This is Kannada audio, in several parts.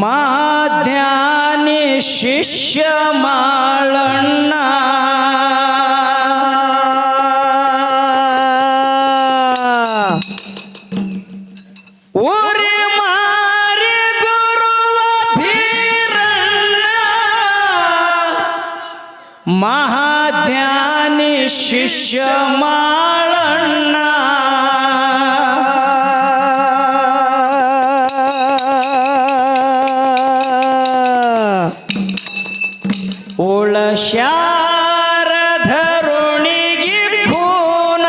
ಮಾಧ್ಯಾನಿ ಶಿಷ್ಯ ಮಾಳಣ್ಣ ಊರಿ ಮಾರಿ ಗುರುವ ಭೀರಣ್ಣ ಮಹಾಧ್ಯಾನಿ ಶಿಷ್ಯ ಶಾರಧರುಣಿಗೆ ಖೂನ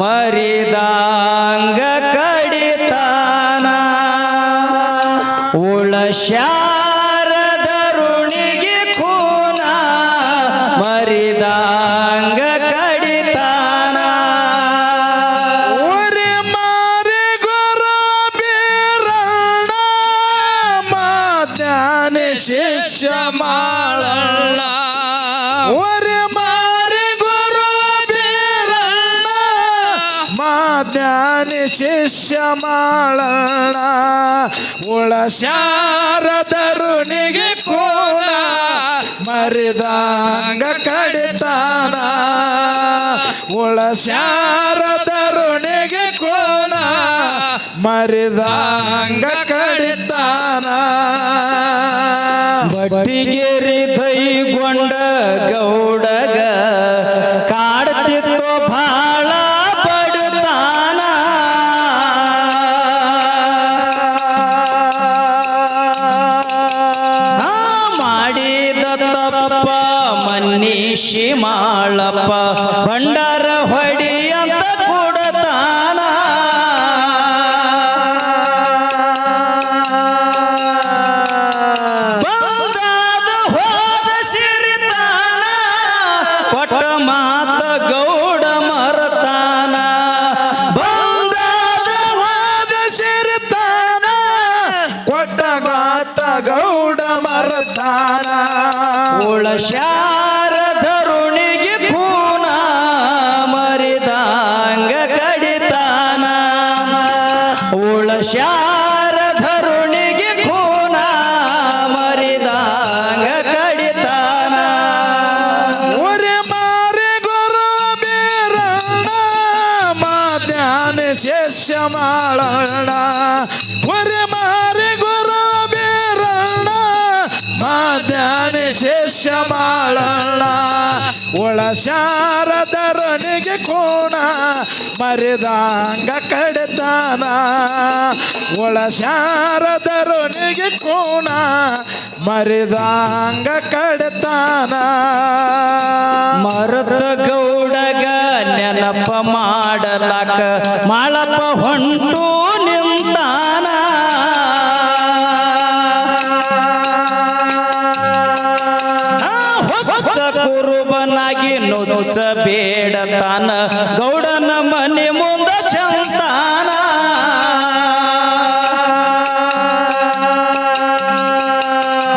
ಮರಿದಾಂಗ ಕಡಿತಾನ. ಉಳ ಶಾರಧರುಣಿಗೆ ಮಾಧ್ಯಾನಿ ಶಿಷ್ಯ ಒಳ ಉಳ ಶಾರದರುನಿಗೆ ಕೋಣ ಮರಿದಂಗ ಕಡಿತಾನ ಉಳ ಶಾರದರುನಿಗೆ ಕೋಣ ಮರಿದಂಗ ಕಡಿತಾನ. ಬಟ್ಟಿಗೇರಿ ಗೌಡ ಮರದಾನ. ಉಳ ಶಾರಧರುಣಿಗೆ ಪೂನ ಮರಿದಾಂಗ ಕಡಿತಾನ. ಉಳ ಶಾರಧರುಣಿಗೆ ಒಳ ಶಾರದರನಿಗೆ ಕೋಣ ಮರೆದಾಂಗ ಕಡೆತಾನ. ಒಳ ಶಾರದರನಿಗೆ ಕೋಣ ಮರೆದಾಂಗ ಕಡೆತಾನ. ಮರದ ಗೌಡಗ ನೆನಪ ಮಾಡಲಾಕ ಮಾಳಪ್ಪ ಹೊಂಟು. ನುಚ್ಚ ಬೇಡತಾನ ಗೌಡನ ಮನೆ ಮುಂದ ಚಂತಾನ.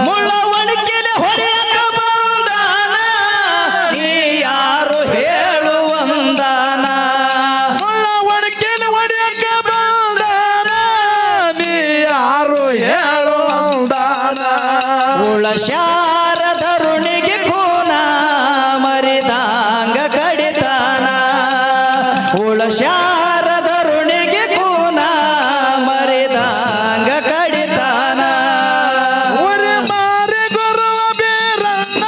ಮುಳ್ಳ ಒಣಕೆಲೆ ಉಳ ಶಾರಧರುಣಿಗೆ ಖೂನ ಮರಿದಾಂಗ ಕಡಿತಾನ. ಉರಿ ಮಾರಿ ಗುರುವ ಬೀರಣ್ಣ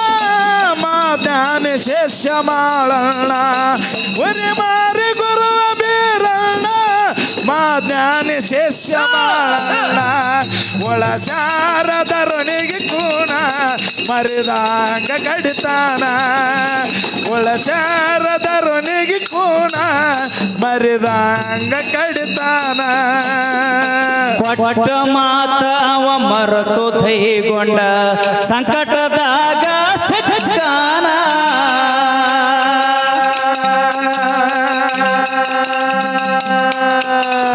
ಮಾತಾನೆ ಶಿಷ್ಯ ಮಾಡಣ್ಣ ಉರಿ ಮಾರಿ ಗುರುವ ಬೀರಣ್ಣ ಮಾತಾನೆ ಶಿಷ್ಯ ಮಾಡಣ್ಣ ಒಳ ಶಾರದರುಣಿಗೆ ಕೂನ ಮರಿದಾಂಗ ಕಡಿತಾನ. ಒಳ ಶಾರದರುನಿಗೆ ಕೂಣ ಮರಿದಂಗ ಕಡಿತಾನ. ಕೊಟ್ಟ ಮಾತ ಅವ ಮರೆತು ದೈಗೊಂಡ ಸಂಕಟದಾಗ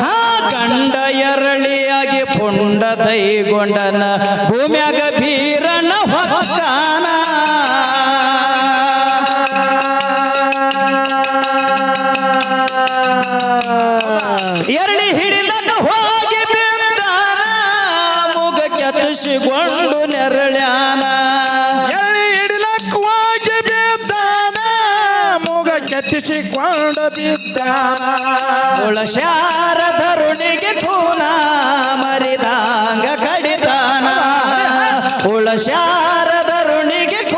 ಹಾ, ಗಂಡ ಎರಳಿಯಾಗಿ ಪುಂಡ ದೈಗೊಂಡನ ಭೂಮ್ಯಾಗ ಬೀರನ ಹೊಕ್ಕಾನ. ತಪ್ಪಿಸಿಕೊಂಡು ನೆರಳ್ಯಾನ. ಎಲ್ಲಿ ಹಿಡಿಲಕ್ವಾಗಿ ಬಿದ್ದಾನ. ಮೂಗ ಕೆತ್ತಿಸಿಕೊಂಡು ಬಿದ್ದಾನ. ಉಳಶಾರ ಉಳಶಾರಧರುಣಿಗೆ ಕೂನ ಮರಿದಾಂಗ ಕಡಿತಾನ ಉಳಶಾರ ತರುಣಿಗೆ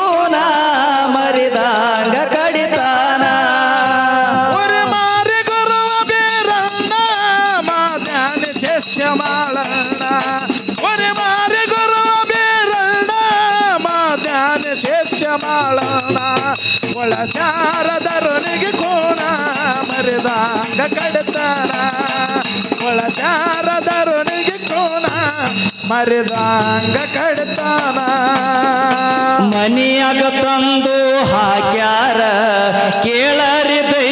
ಒಳ ಶಾರದರೊನಿಗೆ ಕೋಣ ಮರಿದಾಂಗ ಕಡತನ ಒಳ ಶಾರದರೊನಿಗೆ ಕೋಣ ಮರೆದಾಂಗ ಕಡತನ ಮನಿಯಾಗ ತಂದು ಹಾಕ್ಯಾರ ಕೇಳರಿ ದೈಗೊಂಡ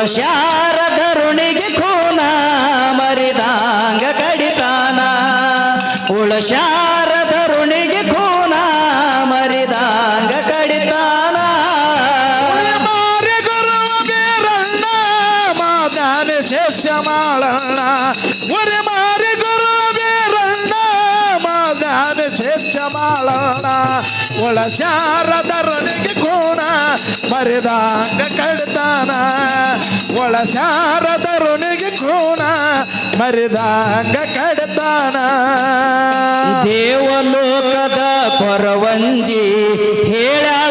ಉಳಶಾರ ಧರುಣಿಗೆ ಖೂನ ಮರಿದಾಂಗ ಕಡಿತಾನ. ಉಳಶಾರ ಮಾದಾನ ಮಾಡೋಣ ಒಳಚಾರ ಧರಣಿಗೆ ಕೋಣ ಮರಿದಂಗ ಕಡ್ತಾನ ಒಳ ಧರಣಿಗೆ ಕೋಣ ಮರಿದಂಗ ಕಡ್ತಾನ ದೇವಲೋಕದ ಕೊರವಂಜಿ ಹೇಳಾಳ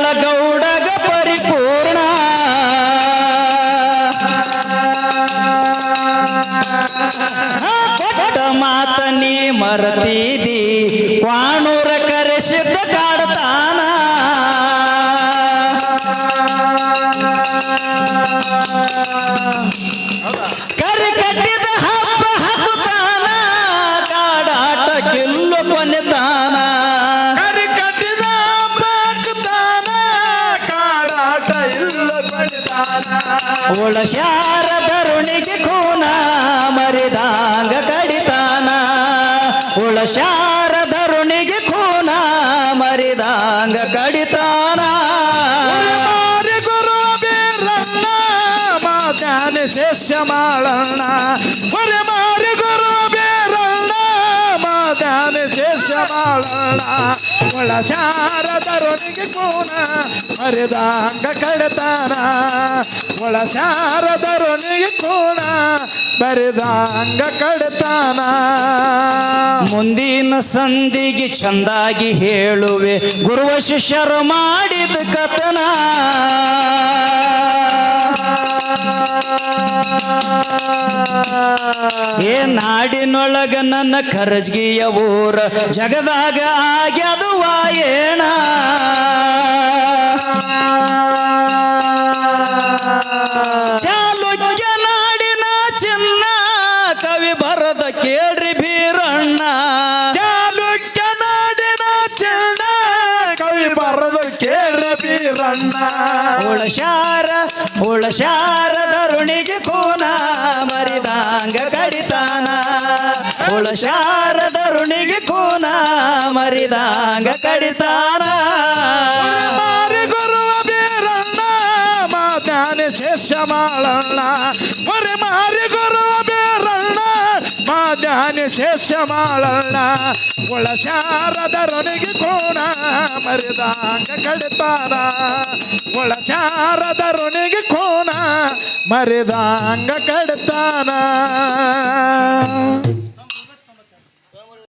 ಉಳಶಾರ ಧರುಣಿಗೆ ಖೂನ ಮರಿದಾಂಗ ಕಡಿತಾನ. ಉಳಶಾರ ಧರುಣಿಗೆ ಖೂನ ಮರಿದಾಂಗ ಕಡಿತಾನ. ಗುರು ಬೇರಣ್ಣ ಮಾತಾನ ಶಿಷ್ಯ ಮಾಡೋಣ ಹೊರೆ ಮಾರಿ ಗುರು ಬೀರಣ್ಣ ಮಾತಾನ ಶಿಷ್ಯ ಉಳ ಒಳ ಶಾರದರೊನಿಗೆ ಕೋಣ ಮರಿದಂಗ ಕಡತಾನ. ಒಳ ಶಾರದರೊನಿಗೆ ಕೋಣ ಬರಿದಂಗ ಕಡತಾನ. ಮುಂದಿನ ಸಂಧಿಗೆ ಚಂದಾಗಿ ಹೇಳುವೆ ಗುರುವ ಶಿಷ್ಯರು ಮಾಡಿದ ಕಥನ. ಏ ನಾಡಿನೊಳಗ ನನ್ನ ಖರ್ಜ್ಗಿಯ ಊರ ಜಗದಾಗ ಆಗ್ಯದು ವಾಯೇಣ ಉಳಶಾರ ಧರುಣಿಗೆ ಕೂನ ಮರಿದಾಂಗ ಕಡಿತಾನ. ಗುರುವ ಬೇರಣ್ಣ ಮಾತಾನೆ ಶೇಷ ಮಾಳಣ್ಣ. ಮರಿ ಮಾರಿ ಗುರುವ ಬೇರಣ್ಣ ಮಾತಾನೆ ಶೇಷ ಮಾಳಣ್ಣ. ಒಳ ಶಾರದರೊನಿಗೆ ಕೋಣ ಮರಿದಂಗ ಕಡಿತಾನ. ಒಳ ಶಾರದರೊನಿಗೆ ಕೋಣ ಮರಿದಾಂಗ ಕಡಿತಾನ.